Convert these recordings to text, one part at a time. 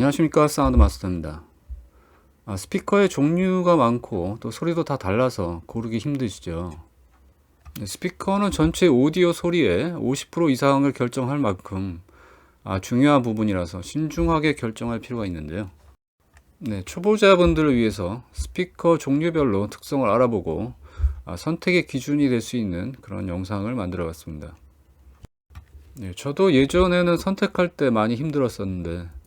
안녕하십니까 사운드 마스터입니다. 아, 스피커의 종류가 많고 또 소리도 다 달라서 고르기 힘드시죠. 네, 스피커는 전체 오디오 소리의 50% 이상을 결정할 만큼 아, 중요한 부분이라서 신중하게 결정할 필요가 있는데요. 네, 초보자분들을 위해서 스피커 종류별로 특성을 알아보고 아, 선택의 기준이 될 수 있는 그런 영상을 만들어 봤습니다. 네, 저도 예전에는 선택할 때 많이 힘들었었는데 아,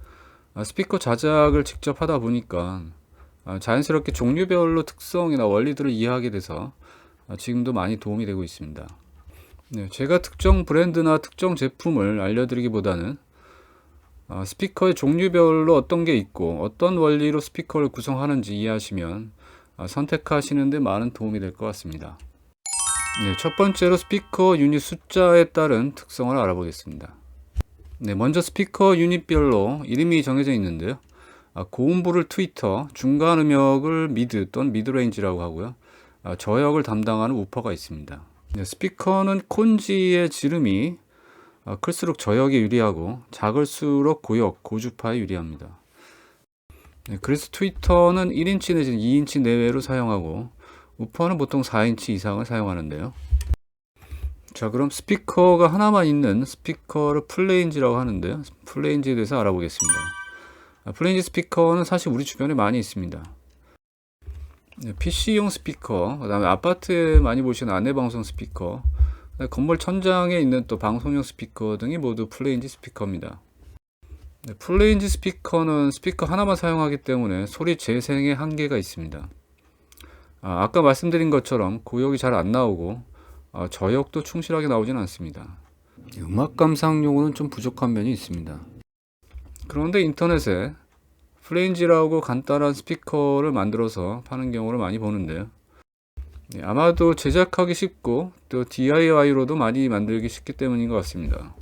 스피커 자작을 직접 하다 보니까 아, 자연스럽게 종류별로 특성이나 원리들을 이해하게 돼서 아, 지금도 많이 도움이 되고 있습니다. 네, 제가 특정 브랜드나 특정 제품을 알려드리기보다는 아, 스피커의 종류별로 어떤 게 있고 어떤 원리로 스피커를 구성하는지 이해하시면 아, 선택하시는데 많은 도움이 될 것 같습니다. 네, 첫 번째로 스피커 유닛 숫자에 따른 특성을 알아보겠습니다. 네, 먼저 스피커 유닛별로 이름이 정해져 있는데요. 아, 고음부를 트위터, 중간 음역을 미드 또는 미드레인지라고 하고요. 아, 저역을 담당하는 우퍼가 있습니다. 네, 스피커는 콘지의 지름이 아, 클수록 저역에 유리하고 작을수록 고역, 고주파에 유리합니다. 네, 그래서 트위터는 1인치 내지는 2인치 내외로 사용하고 우퍼는 보통 4인치 이상을 사용하는데요. 자, 그럼 스피커가 하나만 있는 스피커를 플레인지라고 하는데요. 플레인지에 대해서 알아보겠습니다. 아, 플레인지 스피커는 사실 우리 주변에 많이 있습니다. 네, PC용 스피커, 그 다음에 아파트에 많이 보시는 안내방송 스피커, 건물 천장에 있는 또 방송용 스피커 등이 모두 플레인지 스피커입니다. 네, 플레인지 스피커는 스피커 하나만 사용하기 때문에 소리 재생에 한계가 있습니다. 아, 아까 말씀드린 것처럼 고역이 잘 안 나오고 아, 저역도 충실하게 나오진 않습니다. 음악 감상용으로는 좀 부족한 면이 있습니다. 그런데 인터넷에 플레인지라고 간단한 스피커를 만들어서 파는 경우를 많이 보는데요. 네, 아마도 제작하기 쉽고 또 DIY로도 많이 만들기 쉽기 때문인 것 같습니다.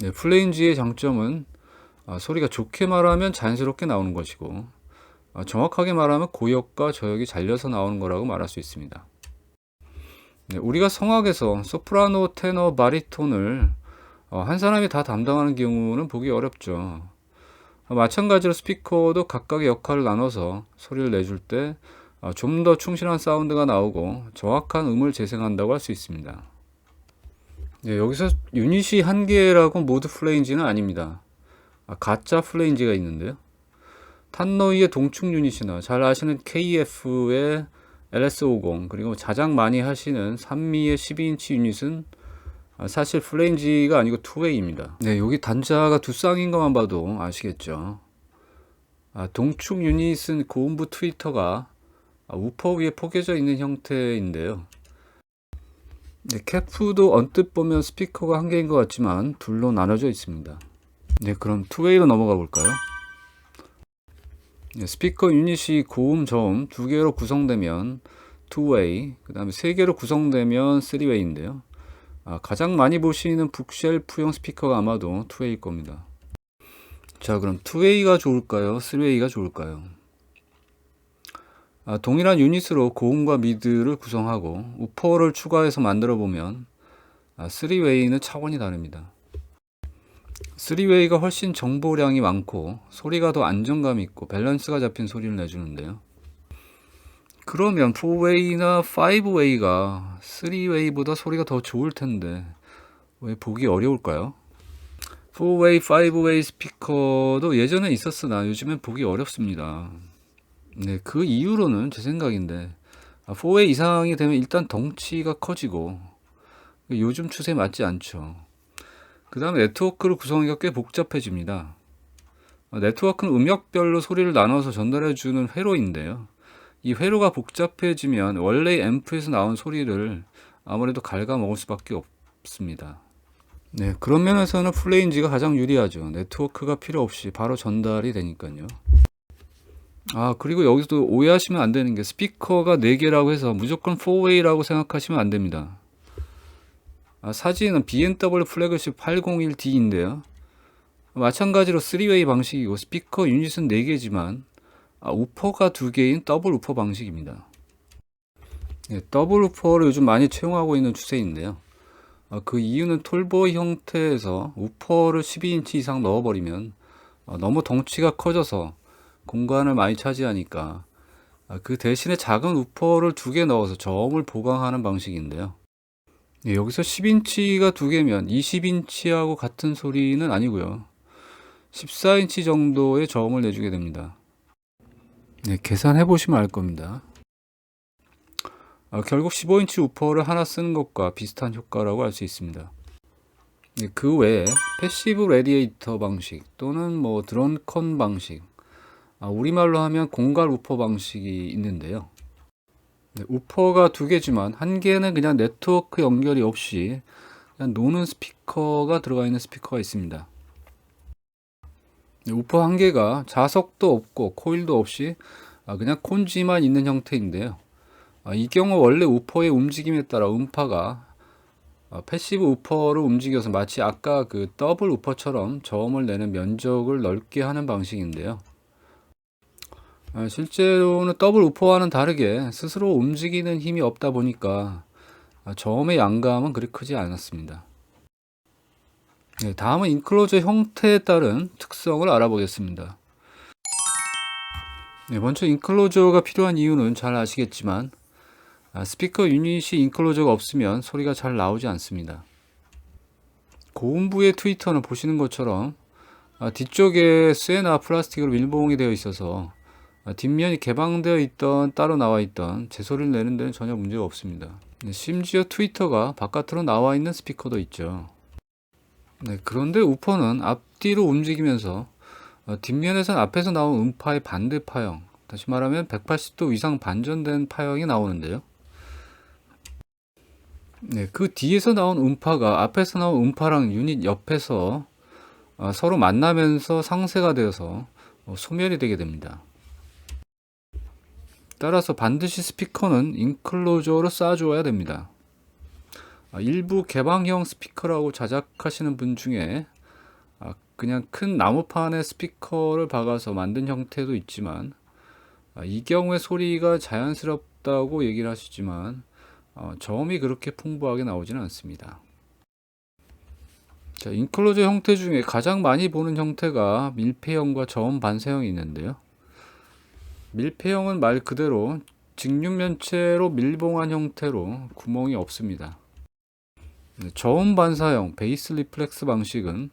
네, 플레인지의 장점은 아, 소리가 좋게 말하면 자연스럽게 나오는 것이고 아, 정확하게 말하면 고역과 저역이 잘려서 나오는 거라고 말할 수 있습니다. 네, 우리가 성악에서 소프라노, 테너, 바리톤을 어, 한 사람이 다 담당하는 경우는 보기 어렵죠. 어, 마찬가지로 스피커도 각각의 역할을 나눠서 소리를 내줄 때 좀 더 충실한 사운드가 나오고 정확한 음을 재생한다고 할 수 있습니다. 네, 여기서 유닛이 한 개라고 모두 플레인지는 아닙니다. 아, 가짜 플레인지가 있는데요. 탄노이의 동축 유닛이나 잘 아시는 KF의 LS50 그리고 자작 많이 하시는 산미의 12인치 유닛은 아, 사실 플레인지가 아니고 투웨이입니다. 네, 여기 단자가 두 쌍인 것만 봐도 아시겠죠. 아, 동축 유닛은 고음부 트위터가 아, 우퍼 위에 포개져 있는 형태인데요. 네, 캐프도 언뜻 보면 스피커가 한 개인 것 같지만 둘로 나눠져 있습니다. 네, 그럼 투웨이로 넘어가 볼까요? 네, 스피커 유닛이 고음, 저음 두 개로 구성되면 투웨이, 그 다음에 세 개로 구성되면 쓰리웨이인데요. 아, 가장 많이 보시는 북쉘프용 스피커가 아마도 투웨이일 겁니다. 자, 그럼 투웨이가 좋을까요? 쓰리웨이가 좋을까요? 아, 동일한 유닛으로 고음과 미드를 구성하고 우퍼를 추가해서 만들어 보면 아, 3웨이는 차원이 다릅니다. 3웨이가 훨씬 정보량이 많고 소리가 더 안정감 있고 밸런스가 잡힌 소리를 내주는데요. 그러면 4웨이나 5웨이가 3웨이보다 소리가 더 좋을 텐데 왜 보기 어려울까요? 4웨이, 5웨이 스피커도 예전에 있었으나 요즘엔 보기 어렵습니다. 네, 그 이유로는 제 생각인데 4회 이상이 되면 일단 덩치가 커지고 요즘 추세에 맞지 않죠. 그 다음에 네트워크를 구성하기가 꽤 복잡해집니다. 네트워크는 음역별로 소리를 나눠서 전달해주는 회로인데요. 이 회로가 복잡해지면 원래 앰프에서 나온 소리를 아무래도 갉아먹을 수밖에 없습니다. 네, 그런 면에서는 플레인지가 가장 유리하죠. 네트워크가 필요 없이 바로 전달이 되니까요. 아, 그리고 여기서도 오해하시면 안 되는 게 스피커가 4개라고 해서 무조건 4웨이라고 생각하시면 안 됩니다. 아, 사진은 BMW 플래그십 801D인데요. 마찬가지로 3웨이 방식이고 스피커 유닛은 4개지만 아, 우퍼가 2개인 더블 우퍼 방식입니다. 네, 더블 우퍼를 요즘 많이 채용하고 있는 추세인데요. 아, 그 이유는 톨보이 형태에서 우퍼를 12인치 이상 넣어버리면 어, 너무 덩치가 커져서 공간을 많이 차지하니까 아, 그 대신에 작은 우퍼를 두 개 넣어서 저음을 보강하는 방식인데요. 예, 여기서 10인치가 두 개면 20인치하고 같은 소리는 아니고요. 14인치 정도의 저음을 내주게 됩니다. 네, 계산해 보시면 알 겁니다. 아, 결국 15인치 우퍼를 하나 쓰는 것과 비슷한 효과라고 할 수 있습니다. 네, 그 외에 패시브 레디에이터 방식 또는 뭐 드론컨 방식, 아, 우리말로 하면 공갈 우퍼 방식이 있는데요. 네, 우퍼가 두 개지만 한 개는 그냥 네트워크 연결이 없이 그냥 노는 스피커가 들어가 있는 스피커가 있습니다. 네, 우퍼 한 개가 자석도 없고 코일도 없이 아, 그냥 콘지만 있는 형태인데요. 아, 이 경우 원래 우퍼의 움직임에 따라 음파가 아, 패시브 우퍼를 움직여서 마치 아까 그 더블 우퍼처럼 저음을 내는 면적을 넓게 하는 방식인데요. 아, 실제로는 더블 우퍼와는 다르게 스스로 움직이는 힘이 없다 보니까 아, 저음의 양감은 그리 크지 않았습니다. 네, 다음은 인클로저 형태에 따른 특성을 알아보겠습니다. 네, 먼저 인클로저가 필요한 이유는 잘 아시겠지만 아, 스피커 유닛이 인클로저가 없으면 소리가 잘 나오지 않습니다. 고음부의 트위터는 보시는 것처럼 아, 뒤쪽에 쇠나 플라스틱으로 밀봉이 되어 있어서 아, 뒷면이 개방되어 있던 따로 나와 있던 제 소리를 내는 데는 전혀 문제가 없습니다. 네, 심지어 트위터가 바깥으로 나와 있는 스피커도 있죠. 네, 그런데 우퍼는 앞뒤로 움직이면서 어, 뒷면에선 앞에서 나온 음파의 반대 파형, 다시 말하면 180도 이상 반전된 파형이 나오는데요. 네, 그 뒤에서 나온 음파가 앞에서 나온 음파랑 유닛 옆에서 어, 서로 만나면서 상쇄가 되어서 어, 소멸이 되게 됩니다. 따라서 반드시 스피커는 인클로저로 쏴주어야 됩니다. 아, 일부 개방형 스피커라고 자작하시는 분 중에 아, 그냥 큰 나무판에 스피커를 박아서 만든 형태도 있지만 아, 이 경우에 소리가 자연스럽다고 얘기를 하시지만 어, 저음이 그렇게 풍부하게 나오지는 않습니다. 자, 인클로저 형태 중에 가장 많이 보는 형태가 밀폐형과 저음 반사형이 있는데요. 밀폐형은 말 그대로 직육면체로 밀봉한 형태로 구멍이 없습니다. 네, 저음 반사형 베이스 리플렉스 방식은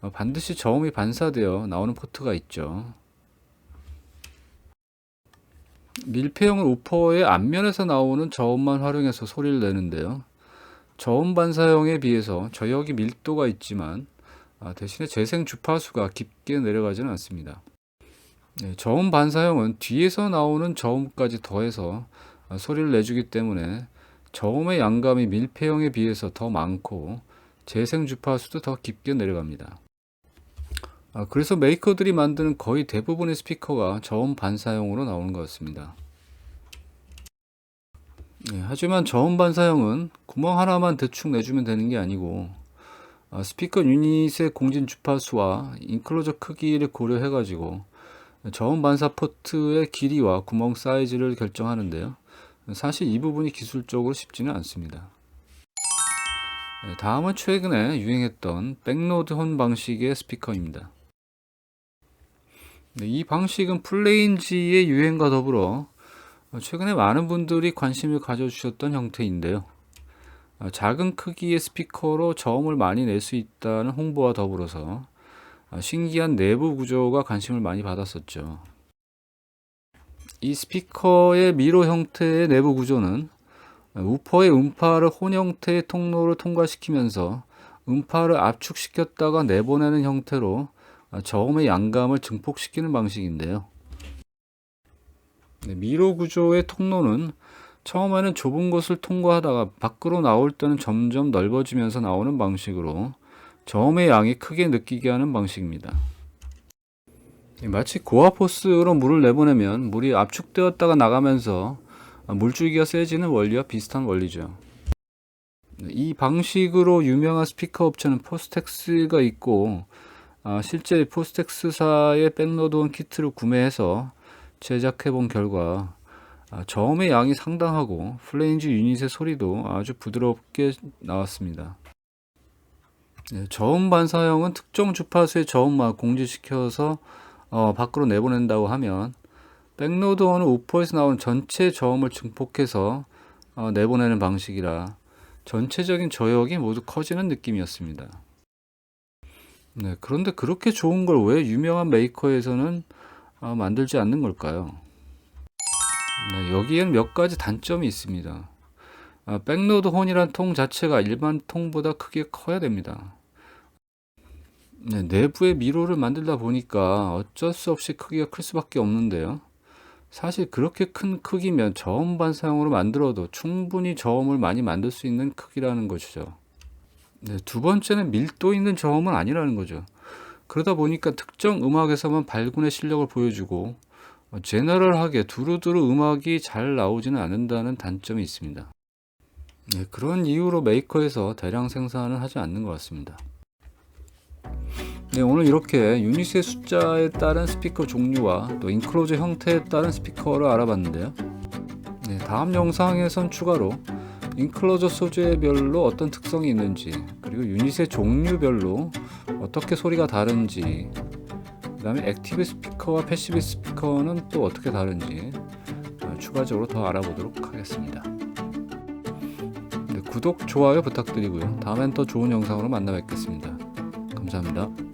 어, 반드시 저음이 반사되어 나오는 포트가 있죠. 밀폐형은 우퍼의 앞면에서 나오는 저음만 활용해서 소리를 내는데요. 저음 반사형에 비해서 저역이 밀도가 있지만 아, 대신에 재생 주파수가 깊게 내려가지는 않습니다. 네, 저음 반사형은 뒤에서 나오는 저음까지 더해서 아, 소리를 내주기 때문에 저음의 양감이 밀폐형에 비해서 더 많고 재생 주파수도 더 깊게 내려갑니다. 아, 그래서 메이커들이 만드는 거의 대부분의 스피커가 저음 반사형으로 나오는 것 같습니다. 네, 하지만 저음 반사형은 구멍 하나만 대충 내주면 되는 게 아니고 아, 스피커 유닛의 공진 주파수와 인클로저 크기를 고려해 가지고 저음 반사 포트의 길이와 구멍 사이즈를 결정하는데요. 사실 이 부분이 기술적으로 쉽지는 않습니다. 네, 다음은 최근에 유행했던 백로드 혼 방식의 스피커입니다. 네, 이 방식은 플레인지의 유행과 더불어 최근에 많은 분들이 관심을 가져주셨던 형태인데요. 작은 크기의 스피커로 저음을 많이 낼 수 있다는 홍보와 더불어서 신기한 내부 구조가 관심을 많이 받았었죠. 이 스피커의 미로 형태의 내부 구조는 우퍼의 음파를 혼 형태의 통로를 통과시키면서 음파를 압축시켰다가 내보내는 형태로 저음의 양감을 증폭시키는 방식인데요. 네, 미로 구조의 통로는 처음에는 좁은 곳을 통과하다가 밖으로 나올 때는 점점 넓어지면서 나오는 방식으로 저음의 양이 크게 느끼게 하는 방식입니다. 마치 고압호스로 물을 내보내면 물이 압축되었다가 나가면서 물줄기가 세지는 원리와 비슷한 원리죠. 이 방식으로 유명한 스피커 업체는 포스텍스가 있고 아, 실제 포스텍스사의 백로드온 키트를 구매해서 제작해 본 결과 아, 저음의 양이 상당하고 플레인즈 유닛의 소리도 아주 부드럽게 나왔습니다. 네, 저음 반사형은 특정 주파수의 저음만 공지시켜서 어, 밖으로 내보낸다고 하면 백로드 원은 우퍼에서 나오는 전체 저음을 증폭해서 어, 내보내는 방식이라 전체적인 저역이 모두 커지는 느낌이었습니다. 네, 그런데 그렇게 좋은 걸 왜 유명한 메이커에서는 어, 만들지 않는 걸까요? 네, 여기에는 몇 가지 단점이 있습니다. 아, 백로드 혼이란 통 자체가 일반 통보다 크게 커야 됩니다. 네, 내부에 미로를 만들다 보니까 어쩔 수 없이 크기가 클 수밖에 없는데요. 사실 그렇게 큰 크기면 저음 반사형으로 만들어도 충분히 저음을 많이 만들 수 있는 크기라는 것이죠. 네, 두 번째는 밀도 있는 저음은 아니라는 거죠. 그러다 보니까 특정 음악에서만 발군의 실력을 보여주고 어, 제너럴하게 두루두루 음악이 잘 나오지는 않는다는 단점이 있습니다. 네, 그런 이유로 메이커에서 대량 생산을 하지 않는 것 같습니다. 네, 오늘 이렇게 유닛의 숫자에 따른 스피커 종류와 또 인클로저 형태에 따른 스피커를 알아봤는데요. 네, 다음 영상에선 추가로 인클로저 소재별로 어떤 특성이 있는지 그리고 유닛의 종류별로 어떻게 소리가 다른지 그 다음에 액티브 스피커와 패시브 스피커는 또 어떻게 다른지 어, 추가적으로 더 알아보도록 하겠습니다. 네, 구독, 좋아요 부탁드리고요. 다음엔 더 좋은 영상으로 만나 뵙겠습니다. 감사합니다.